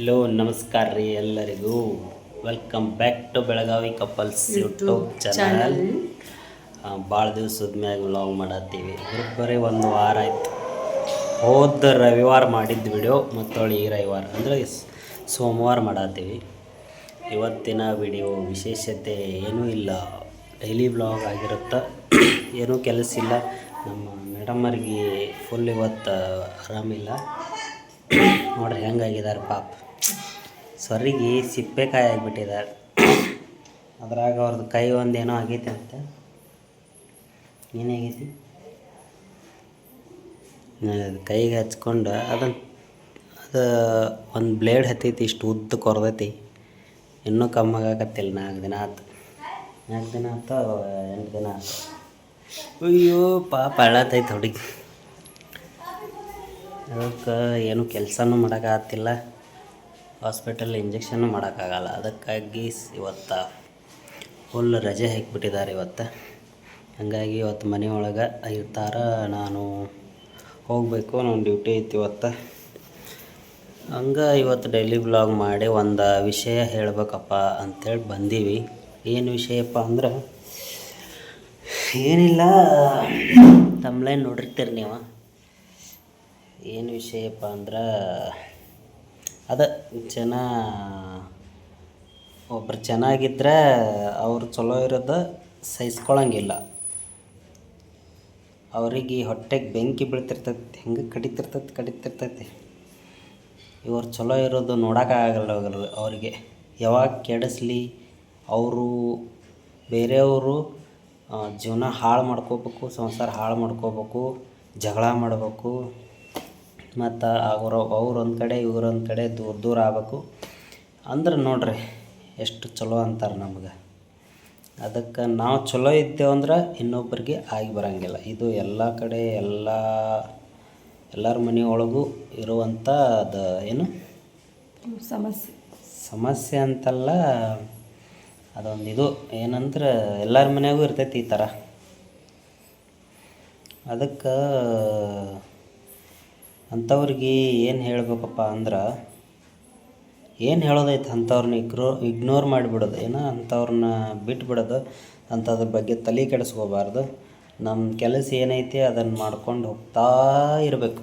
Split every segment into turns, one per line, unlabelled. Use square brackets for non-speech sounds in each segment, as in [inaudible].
Hello ನಮಸ್ಕಾರ ರೀ ಎಲ್ಲರಿಗೂ. Welcome back to Belagavi couples YouTube channel ಭಾಳ ದಿವ್ಸದ ಮ್ಯಾಗ ವ್ಲಾಗ್ ಮಾಡತ್ತೀವಿ. ಬರೀ ಒಂದು ವಾರ ಆಯ್ತು. ಹೋದ ರವಿವಾರ ಮಾಡಿದ್ದ ವಿಡಿಯೋ ಮತ್ತೊಳ್ಳಿ ಈ ರವಿವಾರ. ಅಂದರೆ ಸೋಮವಾರ ಮಾಡತ್ತೀವಿ. ಇವತ್ತಿನ ವಿಡಿಯೋ ವಿಶೇಷತೆ ಏನೂ ಇಲ್ಲ. ಡೈಲಿ ವ್ಲಾಗ್ ಆಗಿರುತ್ತೆ. ಏನೂ ಕೆಲಸ ಇಲ್ಲ. ನಮ್ಮ ಮೇಡಮರಿಗೆ ಫುಲ್ ಇವತ್ತು ಆರಾಮಿಲ್ಲ. ನೋಡ್ರಿ ಹೆಂಗಾಗಿದ್ದಾರೆ ಪಾಪ. ಸೊರಿಗೆ ಸಿಪ್ಪೆಕಾಯಿ ಆಗಿಬಿಟ್ಟಿದ್ದಾರೆ ಅದ್ರಾಗ ಅವ್ರದ್ದು ಕೈ ಒಂದು ಏನೋ ಆಗೈತೆ ಅಂತ. ಏನಾಗೈತಿ? ಕೈಗೆ ಹಚ್ಕೊಂಡು ಅದನ್ನು ಅದು ಒಂದು ಬ್ಲೇಡ್ ಹತ್ತೈತಿ, ಇಷ್ಟು ಉದ್ದ ಕೊರ್ದೈತಿ. ಇನ್ನೂ ಕಮ್ಮಿ ಆಗಕತ್ತಿಲ್ಲ ನಾಲ್ಕು ದಿನ ಆತು. ನಾಲ್ಕು ದಿನ ಆತು, ಎಂಟು ದಿನ ಆತು. ಅಯ್ಯೋ, ಪಾಪ ಅಳತೈತೆ ಹುಡುಗಿ. ಅದಕ್ಕೆ ಏನು ಕೆಲಸನೂ ಮಾಡೋಕ್ಕಾಗ್ತಿಲ್ಲ ಹಾಸ್ಪಿಟಲ್ ಇಂಜೆಕ್ಷನ್ ಮಾಡೋಕ್ಕಾಗಲ್ಲ. ಅದಕ್ಕಾಗಿ ಇವತ್ತು ಫುಲ್ ರಜೆ ಹಾಕಿಬಿಟ್ಟಿದ್ದಾರೆ ಇವತ್ತು. ಹಾಗಾಗಿ ಇವತ್ತು ಮನೆಯೊಳಗೆ ಇರ್ತಾರ. ನಾನು ಹೋಗಬೇಕು. ನನ್ನ ಡ್ಯೂಟಿ ಐತಿ ಇವತ್ತು. ಹಂಗೆ ಇವತ್ತು ಡೈಲಿ ಬ್ಲಾಗ್ ಮಾಡಿ ಒಂದು ವಿಷಯ ಹೇಳ್ಬೇಕಪ್ಪ ಅಂಥೇಳಿ ಬಂದೀವಿ. ಏನು ವಿಷಯಪ್ಪ ಅಂದ್ರೆ, ಏನಿಲ್ಲ. ತಮ್ಲೈನ್ ನೋಡಿರ್ತೀರಿ ನೀವು. ಏನು ವಿಷಯಪ್ಪ ಅಂದ್ರೆ ಅದ ಜನ ಒಬ್ರು ಚೆನ್ನಾಗಿದ್ರೆ ಅವ್ರು ಚಲೋ ಇರೋದು ಸಹಿಸ್ಕೊಳಂಗಿಲ್ಲ. ಅವ್ರಿಗೆ ಹೊಟ್ಟೆಗೆ ಬೆಂಕಿ ಬೀಳ್ತಿರ್ತೈತಿ, ಹೆಂಗೆ ಕಡಿತಿರ್ತೈತಿ ಕಡಿತಿರ್ತೈತಿ. ಇವ್ರು ಚಲೋ ಇರೋದು ನೋಡೋಕ್ಕಾಗಲ್ಲ ಅವ್ರು ಅವರಿಗೆ. ಯಾವಾಗ ಕೆಡಿಸ್ಲಿ, ಅವರು ಬೇರೆಯವರು ಜೀವನ ಹಾಳು ಮಾಡ್ಕೋಬೇಕು, ಸಂಸಾರ ಹಾಳು ಮಾಡ್ಕೋಬೇಕು, ಜಗಳ ಮಾಡಬೇಕು. ಮತ್ತು ಅವರು ಅವ್ರೊಂದು ಒಂದು ಕಡೆ ಇವ್ರೊಂದು ಕಡೆ ದೂರ ದೂರ ಆಗ್ಬೇಕು. ಅಂದ್ರೆ ನೋಡ್ರಿ ಎಷ್ಟು ಚಲೋ ಅಂತಾರೆ ನಮ್ಗೆ. ಅದಕ್ಕೆ ನಾವು ಚಲೋ ಇದ್ದೇವೆ ಅಂದ್ರೆ ಇನ್ನೊಬ್ಬರಿಗೆ ಆಗಿ ಬರೋಂಗಿಲ್ಲ. ಇದು ಎಲ್ಲ ಕಡೆ ಎಲ್ಲ ಎಲ್ಲರ ಮನೆಯೊಳಗೂ ಇರುವಂಥ ಅದು ಏನು?
ಸಮಸ್ಯೆ.
ಸಮಸ್ಯೆ ಅಂತಲ್ಲ ಅದೊಂದು ಇದು. ಏನಂದ್ರೆ ಎಲ್ಲರ ಮನೆಯಾಗೂ ಇರ್ತೈತಿ ಈ ಥರ ಅದಕ್ಕೆ ಅಂಥವ್ರಿಗೆ ಏನು ಹೇಳಬೇಕಪ್ಪ ಅಂದ್ರೆ, ಏನು ಹೇಳೋದೈತೆ ಅಂಥವ್ರನ್ನ ಇಗ್ರೋ, ಇಗ್ನೋರ್ ಮಾಡಿಬಿಡೋದು. ಏನೋ ಅಂಥವ್ರನ್ನ ಬಿಟ್ಬಿಡೋದು ಅಂಥದ್ರ ಬಗ್ಗೆ ತಲೆ ಕೆಡಿಸ್ಕೋಬಾರ್ದು. ನಮ್ಮ ಕೆಲಸ ಏನೈತಿ ಅದನ್ನು ಮಾಡ್ಕೊಂಡು ಹೋಗ್ತಾ ಇರಬೇಕು.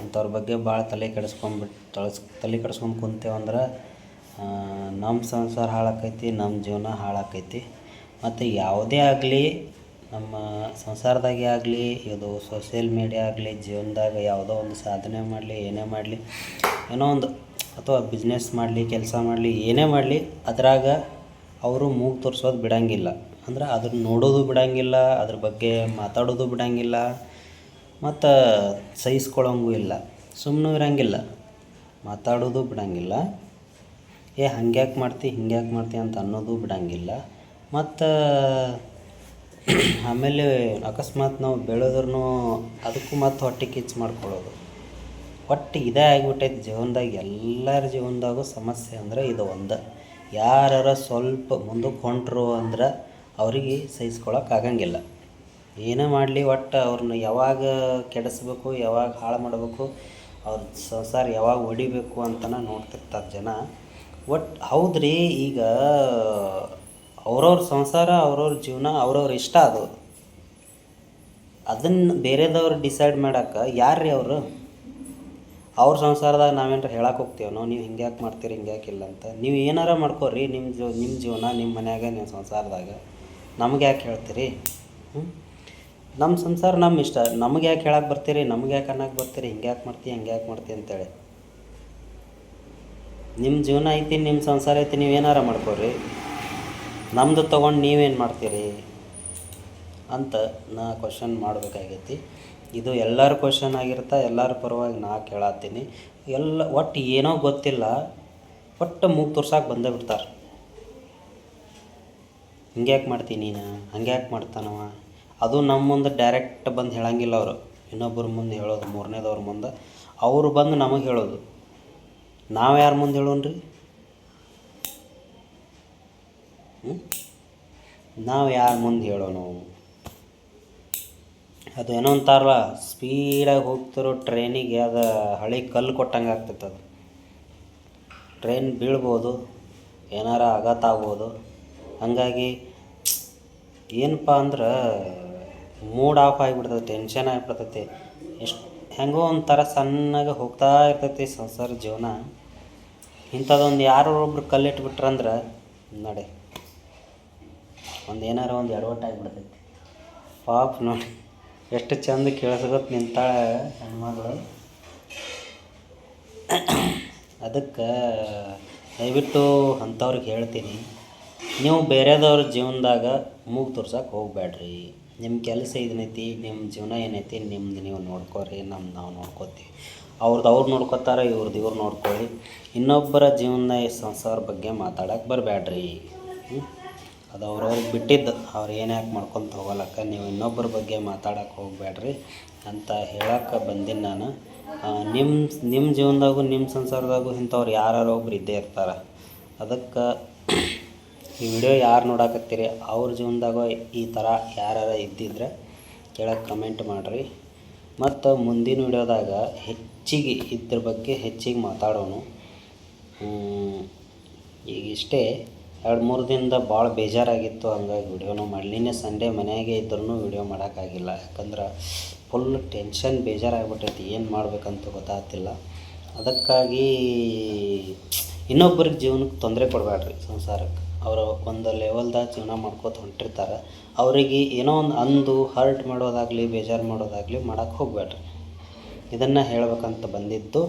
ಅಂಥವ್ರ ಬಗ್ಗೆ ಭಾಳ ತಲೆ ಕೆಡಿಸ್ಕೊಂಬಿಟ್ಟು ತಳಸ್, ತಲೆ ಕೆಡಿಸ್ಕೊಂಡು ಕುಂತೇವಂದ್ರೆ ನಮ್ಮ ಸಂಸಾರ ಹಾಳಾಕೈತಿ ನಮ್ಮ ಜೀವನ ಹಾಳಾಕೈತಿ. ಮತ್ತು ಯಾವುದೇ ಆಗಲಿ ನಮ್ಮ ಸಂಸಾರದಾಗೆ ಆಗಲಿ, ಇದು ಸೋಷಿಯಲ್ ಮೀಡಿಯಾ ಆಗಲಿ, ಜೀವನದಾಗ ಯಾವುದೋ ಒಂದು ಸಾಧನೆ ಮಾಡಲಿ, ಏನೇ ಮಾಡಲಿ, ಏನೋ ಒಂದು, ಅಥವಾ ಬಿಸ್ನೆಸ್ ಮಾಡಲಿ, ಕೆಲಸ ಮಾಡಲಿ, ಏನೇ ಮಾಡಲಿ, ಅದ್ರಾಗ ಅವರು ಮೂಗು ತೋರಿಸೋದು ಬಿಡಂಗಿಲ್ಲ. ಅಂದ್ರೆ ಅದನ್ನ ನೋಡೋದು ಬಿಡಂಗಿಲ್ಲ, ಅದ್ರ ಬಗ್ಗೆ ಮಾತಾಡೋದು ಬಿಡಂಗಿಲ್ಲ, ಮತ್ತು ಸಹಿಸ್ಕೊಳ್ಳೋಂಗೂ ಇಲ್ಲ ಸುಮ್ಮನೆ ಇರೋಂಗಿಲ್ಲ, ಮಾತಾಡೋದು ಬಿಡಂಗಿಲ್ಲ. ಏ, ಹಂಗ್ಯಾಕೆ ಮಾಡ್ತಿ, ಹಿಂಗ್ಯಾಕೆ ಮಾಡ್ತಿ ಅಂತ ಅನ್ನೋದು ಬಿಡಂಗಿಲ್ಲ. ಮತ್ತು [coughs] ಆಮೇಲೆ ಅಕಸ್ಮಾತ್ ನಾವು ಬೆಳೆದ್ರೂ ಅದಕ್ಕೂ ಮತ್ತು ಹೊಟ್ಟೆ ಕಿಚ್ಚು ಮಾಡ್ಕೊಳ್ಳೋದು. ಒಟ್ಟು ಇದೇ ಆಗಿಬಿಟ್ಟೈತೆ ಜೀವನದಾಗ, ಎಲ್ಲರ ಜೀವನದಾಗೂ ಸಮಸ್ಯೆ ಅಂದರೆ ಇದು ಒಂದು. ಯಾರ ಸ್ವಲ್ಪ ಮುಂದಕ್ಕೆ ಹೊಂಟ್ರು ಅಂದ್ರೆ ಅವ್ರಿಗೆ ಸಹಿಸ್ಕೊಳಕ್ಕಾಗಂಗಿಲ್ಲ ಏನೇ ಮಾಡಲಿ ಒಟ್ಟು ಅವ್ರನ್ನ ಯಾವಾಗ ಕೆಡಿಸ್ಬೇಕು, ಯಾವಾಗ ಹಾಳು ಮಾಡಬೇಕು, ಅವ್ರ ಸಂಸಾರ ಯಾವಾಗ ಹೊಡಿಬೇಕು ಅಂತನ ನೋಡ್ತಿರ್ತಾರೆ ಜನ. ಒಟ್ಟು ಹೌದ್ರಿ ಈಗ ಅವ್ರವ್ರ ಸಂಸಾರ, ಅವ್ರವ್ರ ಜೀವನ, ಅವ್ರವ್ರ ಇಷ್ಟ ಅದು. ಅದನ್ನು ಬೇರೆದವ್ರು ಡಿಸೈಡ್ ಮಾಡಕ್ಕೆ ಯಾರ್ರೀ ಅವರು? ಅವ್ರ ಸಂಸಾರದಾಗ ನಾವೇನಾರ ಹೇಳಕ್ಕೆ ಹೋಗ್ತೀವನೋ, ನೀವು ಹಿಂಗ್ಯಾಕೆ ಮಾಡ್ತೀರಿ, ಹಿಂಗ್ಯಾಕೆ ಇಲ್ಲ ಅಂತ. ನೀವು ಏನಾರ ಮಾಡ್ಕೋರಿ ನಿಮ್ಮ ಜೀವ ನಿಮ್ಮ ಜೀವನ ನಿಮ್ಮ ಮನ್ಯಾಗ ನಿಮ್ಮ ಸಂಸಾರದಾಗ. ನಮ್ಗೆ ಯಾಕೆ ಹೇಳ್ತೀರಿ? ನಮ್ಮ ಸಂಸಾರ ನಮ್ಮ ಇಷ್ಟ. ನಮ್ಗೆ ಯಾಕೆ ಹೇಳಕ್ಕೆ ಬರ್ತೀರಿ? ನಮ್ಗೆ ಯಾಕೆ ಅನ್ನಕ್ಕೆ ಬರ್ತೀರಿ? ಹಿಂಗ್ಯಾಕೆ ಮಾಡ್ತಿ, ಹಂಗ್ಯಾಕೆ ಮಾಡ್ತೀವಿ ಅಂತೇಳಿ. ನಿಮ್ಮ ಜೀವನ ಐತಿ ನಿಮ್ಮ ಸಂಸಾರ ಐತಿ, ನೀವು ಏನಾರ ಮಾಡ್ಕೋರಿ. ನಮ್ಮದು ತೊಗೊಂಡು ನೀವೇನು ಮಾಡ್ತೀರಿ? ಅಂತ ನಾ ಕ್ವಶನ್ ಮಾಡಬೇಕಾಗೈತಿ. ಇದು ಎಲ್ಲರ ಕ್ವಶನ್ ಆಗಿರ್ತಾ ಎಲ್ಲರ ಪರವಾಗಿ ನಾ ಕೇಳತ್ತೀನಿ ಎಲ್ಲ ಒಟ್ಟು ಏನೋ ಗೊತ್ತಿಲ್ಲ, ಒಟ್ಟು ಮೂಗು ತೋರ್ಸಕ್ಕೆ ಬಂದೇ ಬಿಡ್ತಾರೆ. ಹಿಂಗ್ಯಾಕೆ ಮಾಡ್ತೀನಿ ನೀನು? ಹಂಗ್ಯಾಕೆ ಮಾಡ್ತಾನವ? ಅದು ನಮ್ಮ ಮುಂದೆ ಡೈರೆಕ್ಟ್ ಬಂದು ಹೇಳಂಗಿಲ್ಲ ಅವರು. ಇನ್ನೊಬ್ಬರ ಮುಂದೆ ಹೇಳೋದು, ಮೂರನೇದವ್ರ ಮುಂದೆ. ಅವರು ಬಂದು ನಮಗೆ ಹೇಳೋದು. ನಾವು ಯಾರ ಮುಂದೆ ಹೇಳೋಣ್ರಿ ನಾವು ಯಾರ ಮುಂದೆ ಹೇಳೋಣ ಅದು ಏನೋ ಅಂತಾರಲ್ಲ ಸ್ಪೀಡಾಗಿ ಹೋಗ್ತಿರೋ ಟ್ರೈನಿಗೆ ಅದು ಹಳೆ ಕಲ್ಲು ಕೊಟ್ಟಂಗೆ ಆಗ್ತೈತೆ ಅದು. ಟ್ರೈನ್ ಬೀಳ್ಬೋದು, ಏನಾರ ಆಘಾತ ಆಗ್ಬೋದು. ಹಾಗಾಗಿ ಏನಪ್ಪ ಅಂದ್ರೆ ಮೂಡ್ ಆಫ್ ಆಗಿಬಿಡ್ತದೆ ಟೆನ್ಷನ್ ಆಗಿಬಿಡ್ತೈತಿ. ಎಷ್ಟು ಹೆಂಗೋ ಒಂಥರ ಸಣ್ಣಗೆ ಹೋಗ್ತಾ ಇರ್ತೈತಿ ಸಂಸಾರ ಜೀವನ. ಇಂಥದ್ದೊಂದು ಯಾರೋ ಒಬ್ರು ಕಲ್ಲಿಟ್ಬಿಟ್ರಂದ್ರೆ ನಡೆ. ಒಂದು ಏನಾರ ಒಂದು ಎಡವಟ್ಟು ಆಗಿಬಿಡ್ತೈತಿ. ಪಾಪ ನೋಡಿ, ಎಷ್ಟು ಚಂದ ಕೇಳಿಸ್ಕೊತ ನಿಂತಾಳೆ ಹೆಣ್ಮಗಳು. ಅದಕ್ಕೆ ದಯವಿಟ್ಟು ಅಂಥವ್ರಿಗೆ ಹೇಳ್ತೀನಿ, ನೀವು ಬೇರೆದವ್ರ ಜೀವನದಾಗ ಮೂಗು ತೋರ್ಸಕ್ಕೆ ಹೋಗ್ಬೇಡ್ರಿ ನಿಮ್ಮ ಕೆಲಸ ಇದನ್ನೈತಿ ನಿಮ್ಮ ಜೀವನ ಏನೈತಿ, ನಿಮ್ದು ನೀವು ನೋಡ್ಕೋರಿ ನಮ್ಮ ನಾವು ನೋಡ್ಕೋತೀವಿ. ಅವ್ರದ್ದು ಅವ್ರು ನೋಡ್ಕೋತಾರೆ ಇವ್ರದ್ದು ಇವ್ರು ನೋಡ್ಕೊಳ್ಳಿ ಇನ್ನೊಬ್ಬರ ಜೀವನ ಸಂಸಾರ ಬಗ್ಗೆ ಮಾತಾಡೋಕೆ ಬರಬೇಡ್ರಿ ಅದು ಅವ್ರವ್ರಿಗೆ ಬಿಟ್ಟಿದ್ದು. ಅವ್ರು ಏನು ಯಾಕೆ ಮಾಡ್ಕೊತ ಹೋಗಲಕ್ಕ ನೀವು ಇನ್ನೊಬ್ಬರ ಬಗ್ಗೆ ಮಾತಾಡಕ್ಕೆ ಹೋಗಬೇಡ್ರಿ ಅಂತ ಹೇಳಕ್ಕೆ ಬಂದೀನಿ ನಾನು. ನಿಮ್ಮ ನಿಮ್ಮ ಜೀವನದಾಗೂ ನಿಮ್ಮ ಸಂಸಾರದಾಗೂ ಇಂಥವ್ರು ಯಾರು ಒಬ್ರು ಇದ್ದೇ ಇರ್ತಾರೆ. ಅದಕ್ಕೆ ಈ ವಿಡಿಯೋ ಯಾರು ನೋಡಕತ್ತೀರಿ? ಅವ್ರ ಜೀವನದಾಗ ಈ ಥರ ಯಾರು ಇದ್ದಿದ್ರೆ ಕೆಳಗೆ ಕಮೆಂಟ್ ಮಾಡಿರಿ. ಮತ್ತು ಮುಂದಿನ ವಿಡಿಯೋದಾಗ ಹೆಚ್ಚಿಗೆ ಇದ್ರ ಬಗ್ಗೆ ಹೆಚ್ಚಿಗೆ ಮಾತಾಡೋಣ. ಈಗಿಷ್ಟೇ ಈಗ ಇಷ್ಟೇ ಎರಡು ಮೂರು ದಿನದ ಭಾಳ ಬೇಜಾರಾಗಿತ್ತು, ಹಂಗಾಗಿ ವಿಡಿಯೋನು ಮಾಡಲಿನೇ ಸಂಡೇ ಮನೆಯಾಗೆ ಇದ್ರೂ ವಿಡಿಯೋ ಮಾಡೋಕ್ಕಾಗಿಲ್ಲ. ಯಾಕಂದ್ರೆ ಫುಲ್ ಟೆನ್ಷನ್, ಬೇಜಾರಾಗ್ಬಿಟ್ಟೈತಿ. ಏನು ಮಾಡ್ಬೇಕಂತ ಗೊತ್ತಾಗ್ತಿಲ್ಲ. ಅದಕ್ಕಾಗಿ ಇನ್ನೊಬ್ಬರಿಗೆ ಜೀವನಕ್ಕೆ ತೊಂದರೆ ಕೊಡಬೇಡ್ರಿ ಸಂಸಾರಕ್ಕೆ. ಅವರು ಒಂದು ಲೆವೆಲ್ದಾಗ ಜೀವನ ಮಾಡ್ಕೋತ ಹೊಂಟಿರ್ತಾರೆ. ಅವರಿಗೆ ಏನೋ ಒಂದು ಅಂದು, ಹರ್ಟ್ ಮಾಡೋದಾಗಲಿ, ಬೇಜಾರು ಮಾಡೋದಾಗಲಿ ಮಾಡೋಕ್ಕೆ ಹೋಗ್ಬೇಡ್ರಿ. ಇದನ್ನು ಹೇಳಬೇಕಂತ ಬಂದಿದ್ದು.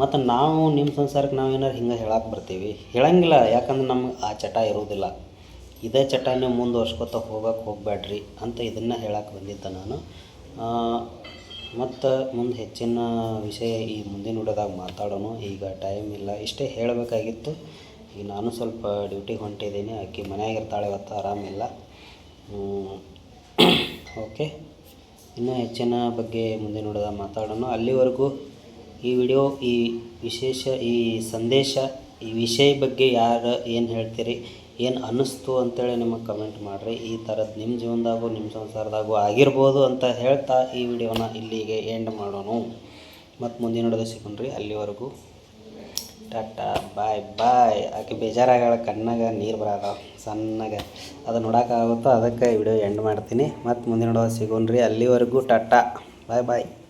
ಮತ್ತು ನಾವು ನಿಮ್ಮ ಸಂಸಾರಕ್ಕೆ ನಾವು ಏನಾರು ಹಿಂಗೆ ಹೇಳಕ್ಕೆ ಬರ್ತೀವಿ. ಹೇಳಂಗಿಲ್ಲ, ಯಾಕಂದ್ರೆ ನಮ್ಗೆ ಆ ಚಟ ಇರೋದಿಲ್ಲ. ಇದೇ ಚಟ ನೀವು ಮುಂದುವರ್ಸ್ಕೊತ ಹೋಗಕ್ಕೆ ಹೋಗಬೇಡ್ರಿ ಅಂತ ಇದನ್ನು ಹೇಳಕ್ಕೆ ಬಂದಿದ್ದೆ ನಾನು. ಮತ್ತು ಮುಂದೆ ಹೆಚ್ಚಿನ ವಿಷಯ ಈ ಮುಂದಿನ ಹುಡುಗದಾಗ ಮಾತಾಡೋಣ ಈಗ ಟೈಮ್ ಇಲ್ಲ. ಇಷ್ಟೇ ಹೇಳಬೇಕಾಗಿತ್ತು. ಈಗ ನಾನು ಸ್ವಲ್ಪ ಡ್ಯೂಟಿಗೆ ಹೊಂಟಿದ್ದೀನಿ ಆಕೆ ಮನೆಯಾಗಿರ್ತಾಳೆ ಇವತ್ತು ಆರಾಮಿಲ್ಲ ಓಕೆ [coughs] ಇನ್ನೂ ಹೆಚ್ಚಿನ ಬಗ್ಗೆ ಮುಂದಿನ ವಿಡಿಯೋದಾಗ ಮಾತಾಡೋಣ ಅಲ್ಲಿವರೆಗೂ ಈ ವಿಡಿಯೋ, ಈ ವಿಶೇಷ, ಈ ಸಂದೇಶ, ಈ ವಿಷಯ ಬಗ್ಗೆ ಯಾರು ಏನು ಹೇಳ್ತೀರಿ, ಏನು ಅನ್ನಿಸ್ತು ಅಂತೇಳಿ ನಿಮಗೆ ಕಮೆಂಟ್ ಮಾಡಿರಿ. ಈ ಥರದ್ದು ನಿಮ್ಮ ಜೀವನದಾಗೂ ನಿಮ್ಮ ಸಂಸಾರದಾಗೂ ಆಗಿರ್ಬೋದು ಅಂತ ಹೇಳ್ತಾ ಈ ವಿಡಿಯೋನ ಇಲ್ಲಿಗೆ ಎಂಡ್ ಮಾಡೋಣ. ಮತ್ತು ಮುಂದಿನ ವಿಡಿಯೋದ ಸಿಗೋಣ್ರಿ. ಅಲ್ಲಿವರೆಗೂ ಟಾಟಾ, ಬಾಯ್ ಬಾಯ್. ಆಕೆ ಬೇಜಾರಾಗಳ ಕಣ್ಣಾಗ ನೀರು ಬರೋದ ಸಣ್ಣಗೆ. ಅದು ನೋಡೋಕ್ಕಾಗುತ್ತೋ ಅದಕ್ಕೆ ವಿಡಿಯೋ ಎಂಡ್ ಮಾಡ್ತೀನಿ. ಮತ್ತು ಮುಂದಿನ ವಿಡಿಯೋ ಸಿಗೋಣ್ರಿ. ಅಲ್ಲಿವರೆಗೂ ಟಾಟಾ, ಬಾಯ್ ಬಾಯ್.